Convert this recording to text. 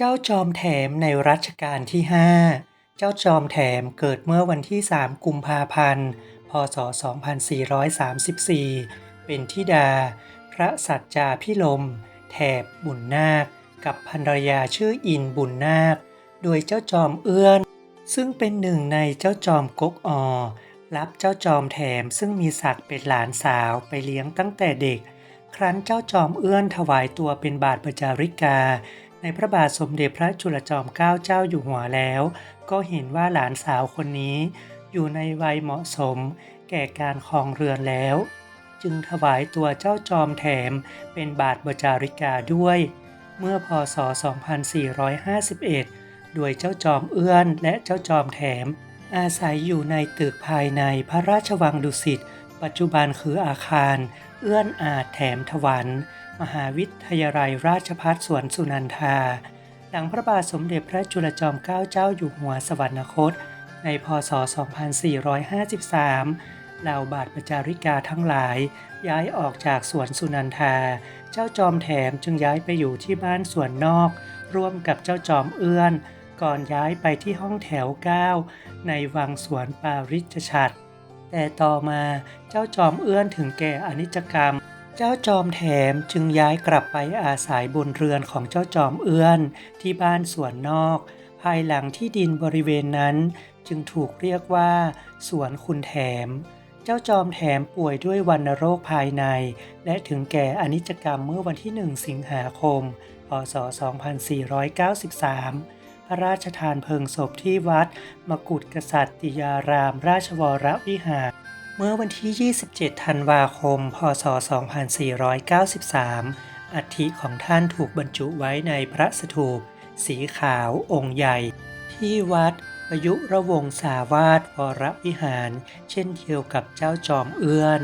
เจ้าจอมแถมในรัชกาลที่ 5 เจ้าจอมแถมเกิดเมื่อวันที่ 3 กุมภาพันธ์ พศ 2434 เป็นธิดา พระสัจจาพิลม แถบบุญนาค กับภรรยาชื่ออินบุญนาค โดยเจ้าจอมเอื้อน ซึ่งเป็นหนึ่งในเจ้าจอมกกออรับเจ้าจอมแถมซึ่งมีศักดิ์เป็นหลานสาวไปเลี้ยงตั้งแต่เด็ก ครั้นเจ้าจอมเอื้อนถวายตัวเป็นบาทประจาริกา ในพระบาทสมเด็จพระจุลจอมเกล้าเจ้าอยู่หัวแล้ว ก็เห็นว่าหลานสาวคนนี้ อยู่ในวัยเหมาะสม แก่การครองเรือนแล้ว จึงถวายตัวเจ้าจอมแถมเป็นบาทบจาริกาด้วย เมื่อพศ 2451 โดยเจ้าจอมเอื้อนและเจ้าจอมแถม อาศัยอยู่ในตึกภายในพระราชวังดุสิต ปัจจุบันคืออาคาร เอื้อนอาจแถมถวัน มหาวิทยาลัยราชภัฏสวนสุนันทา หลังพระบาทสมเด็จพระจุลจอมเกล้าเจ้าอยู่หัวสวรรคต ในพศ 2453เหล่าบาทประจาริกาทั้งหลาย ย้ายออกจากสวนสุนันทา เจ้าจอมแถมจึงย้ายไปอยู่ที่บ้านสวนนอก ร่วมกับเจ้าจอมเอื้อน ก่อนย้ายไปที่ห้องแถว 9 ในวังสวนปาริจฉัตร แต่ต่อมาเจ้าจอมเอื้อนถึงแก่อนิจกรรม เจ้าจอมแถมจึงย้ายกลับไปอาศัยบนเรือนของเจ้าจอมเอื้อนที่บ้านสวนนอก ภายหลังที่ดินบริเวณนั้น จึงถูกเรียกว่า สวนคุณแถม เจ้าจอมแถมป่วยด้วยวัณโรคภายใน และถึงแก่อนิจกรรมเมื่อวันที่ 1 สิงหาคม พศ 2493 พระราชทานเพลิงศพที่วัด มกุฎกษัตริยาราม ราชวรวิหาร เมื่อวันที่ 27 ธันวาคม พศ 2493 อัฐิของท่านถูกบรรจุไว้ในพระสถูป สีขาวองค์ใหญ่ ที่วัดประยุระวงศาวาสวรวิหาร เช่นเดียวกับเจ้าจอมเอื้อน